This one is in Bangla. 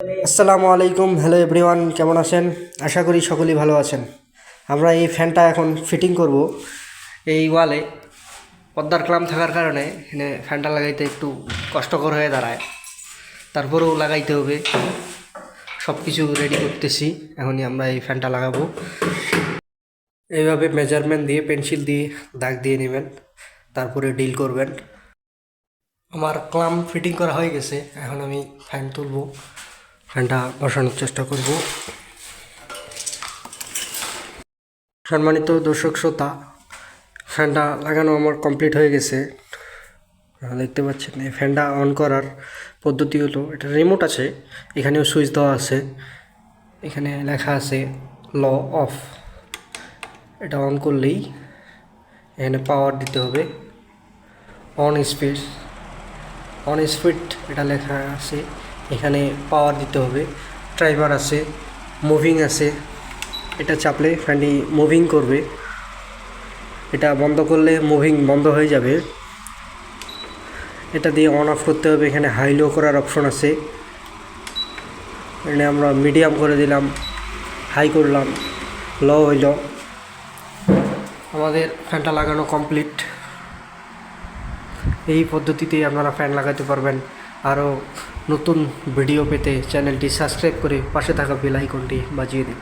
আসসালামু আলাইকুম, হ্যালো এভরিওয়ান, কেমন আছেন? আশা করি সকলেই ভালো আছেন। আমরা এই ফ্যানটা এখন ফিটিং করব এই ওয়ালে। পদ্মার ক্লাম থাকার কারণে এখানে ফ্যানটা লাগাইতে একটু কষ্টকর হয়ে দাঁড়ায়। তারপরেও লাগাইতে হবে। সব কিছু রেডি করতেছি। এখনই আমরা এই ফ্যানটা লাগাবো। এইভাবে মেজারমেন্ট দিয়ে পেন্সিল দিয়ে দাগ দিয়ে নেবেন। তারপরে ডিল করবেন। আমার ক্লাম ফিটিং করা হয়ে গেছে। এখন আমি ফ্যান তুলবো। ফ্যানটা বসানোর চেষ্টা করব। সম্মানিত দর্শক শ্রোতা, ফ্যানটা লাগানো আমার কমপ্লিট হয়ে গেছে। দেখতে পাচ্ছেন, এই ফ্যানটা অন করার পদ্ধতি হলো, এটা রিমোট আছে, এখানেও সুইচ দেওয়া আছে, এখানে লেখা আছে ল অফ এটা অন করলেই এখানে পাওয়ার দিতে হবে। অন স্পিড অন স্পিড এটা লেখা আছে এখানে পাওয়ার দিতে হবে। ড্রাইভার আছে মুভিং আছে, এটা চাপলে ফ্যানটি মুভিং করবে। এটা বন্ধ করলে মুভিং বন্ধ হয়ে যাবে। এটা দিয়ে অন অফ করতে হবে, এখানে হাই লো করার অপশন আছে। এখানে আমরা মিডিয়াম করে দিলাম হাই করলাম লো হইল। আমাদের ফ্যানটা লাগানো কমপ্লিট এই পদ্ধতিতেই আপনারা ফ্যান লাগাতে পারবেন। আরও নতুন ভিডিও পেতে চ্যানেলটি সাবস্ক্রাইব করে পাশে থাকা বেল আইকনটি বাজিয়ে দিন।